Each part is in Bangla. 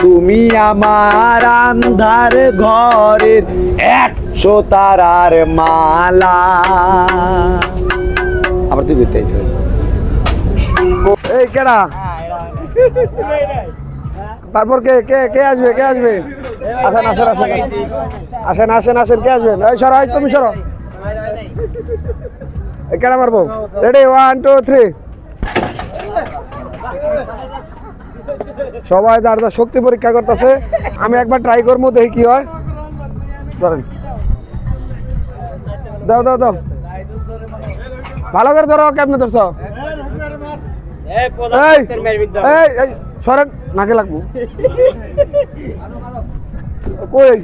তুমি আমার আন্ধার ঘরের একশো তারার মালা। আবার তুই চাইছিস এই কেডা? তারপর কে কে কে আসবে কে আসবে? আসেন আসেন আসেন। আসেন আসেন আসেন, কে আসবেন এই সরো, এই তুমি সরো। কেডা মারবো? রেডি ওয়ান টু থ্রি সবাই তার শক্তি পরীক্ষা করতেছে আমি একবার ট্রাই করব দেখি কি হয়। ধরেন। দাও দাও দাও। ভালো করে ধরো কেমনে ধরছ? সরেন নাকে লাগবো। কই?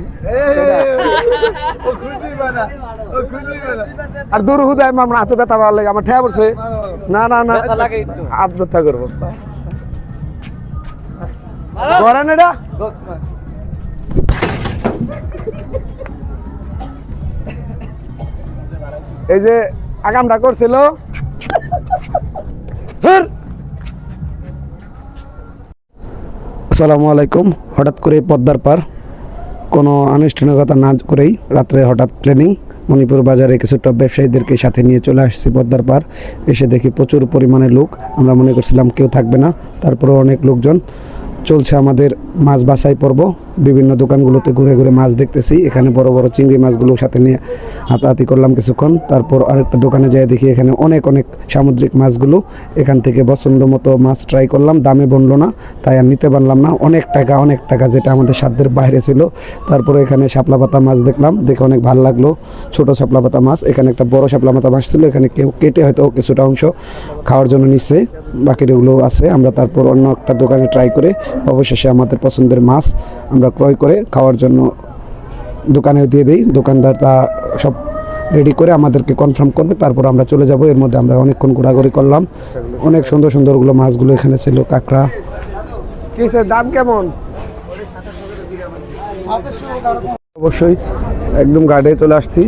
আর দূর হুদায় আমার হাতে ব্যথা ভালো লাগে আমার ঠেয়া পড়ছে। না না না হাত ব্যথা করব। করেন এটা এই যে আগামটা করছিল। আসসালামু আলাইকুম। হঠাৎ করে পদ্মার পার কোনো আনুষ্ঠানিকতা না করেই রাত্রে হঠাৎ প্ল্যানিং মণিপুর বাজারে কিছু কিছুটা ব্যবসায়ীদেরকে সাথে নিয়ে চলে আসছি পদ্মার পার এসে দেখি প্রচুর পরিমাণে লোক। আমরা মনে করছিলাম কেউ থাকবে না। তারপরে অনেক লোকজন। চলছে আমাদের মাছ বাছাই পর্ব। বিভিন্ন দোকানগুলোতে ঘুরে ঘুরে মাছ দেখতেছি। এখানে বড় বড় চিংড়ি মাছগুলো সাথে নিয়ে হাতাহাতি করলাম কিছুক্ষণ। তারপর আরেকটা দোকানে যাই দেখি এখানে অনেক অনেক সামুদ্রিক মাছগুলো। এখান থেকে পছন্দ মতো মাছ ট্রাই করলাম, দামে বনলো না, তাই আর নিতে পারলাম না। অনেক টাকা অনেক টাকা যেটা আমাদের সাধ্যের বাইরে ছিল। তারপরে এখানে শাপলা পাতা মাছ দেখলাম, দেখে অনেক ভালো লাগল। ছোট শাপলা পাতা মাছ, এখানে একটা বড় শাপলা পাতা মাছ ছিল, এখানে কেউ কেটে হয়তো কিছুটা অংশ খাওয়ার জন্য নিচ্ছে বাকিগুলো আছে। আমরা তারপর অন্য একটা দোকানে ট্রাই করে অবশেষে আমাদের পছন্দের মাছ আমরা ক্রয় করে খাওয়ার জন্য দোকানেও দিয়ে দিই। দোকানদার তা সব রেডি করে আমাদেরকে কনফার্ম করবে তারপর আমরা চলে যাব। এর মধ্যে আমরা অনেকক্ষণ ঘোরাঘুরি করলাম। অনেক সুন্দর সুন্দরগুলো মাছগুলো এখানে ছিল কাঁকড়া। কিসের দাম কেমন? অবশ্যই একদম গাড়ি চলে আসছি।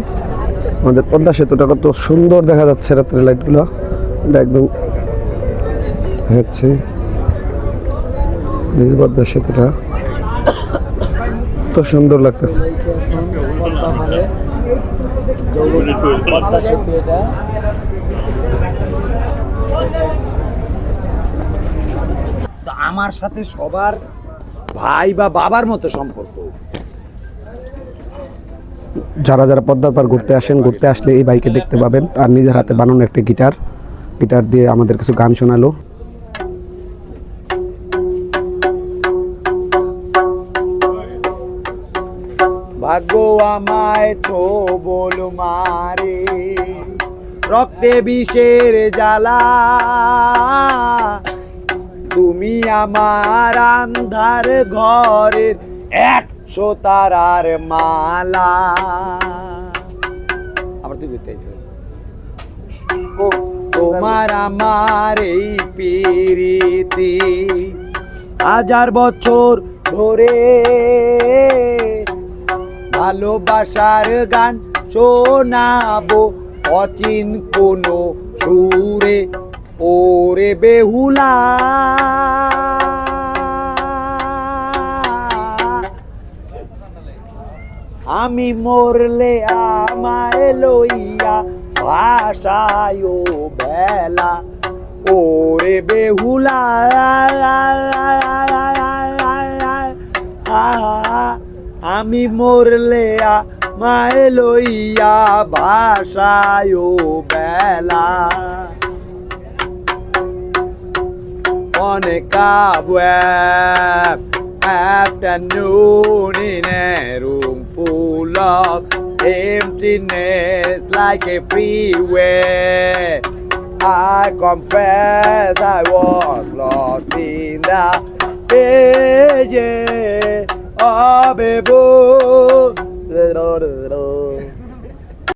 আমাদের পদ্মা সেতুটা কত সুন্দর দেখা যাচ্ছে রাত্রে লাইটগুলো এটা একদম হচ্ছে পদ্মা সেতুটা। কত সুন্দর লাগতেছে। আমার সাথে সবার ভাই বা বাবার মতো সম্পর্ক। যারা যারা পদ্মার পার ঘুরতে আসেন ঘুরতে আসলে এই বাইকে দেখতে পাবেন। আর নিজের হাতে বানানো একটা গিটার। গিটার দিয়ে আমাদের কিছু গান শোনালো। ভাগ্য আমায় তো বল মারে। রক্তে বিষের জ্বালা। তুমি আমার আন্ধার ঘরের একশো তারার মালা। আবার তুই চাইছিস তোমার আমার এই পিরিতি হাজার বছর ধরে ভালোবাসার গান শোনাবো। অচিন কোনো সুরে ওরে বেহুলা। আমি মরলে আমায় লইয়া ভাষায় বেলা। ওরে বেহুলা। আমি মরলে আমায় লইয়া ভাষায় বেলা অনেক web afternoon in a room full of emptiness like a freeway. I confess I was lost in the pages Book.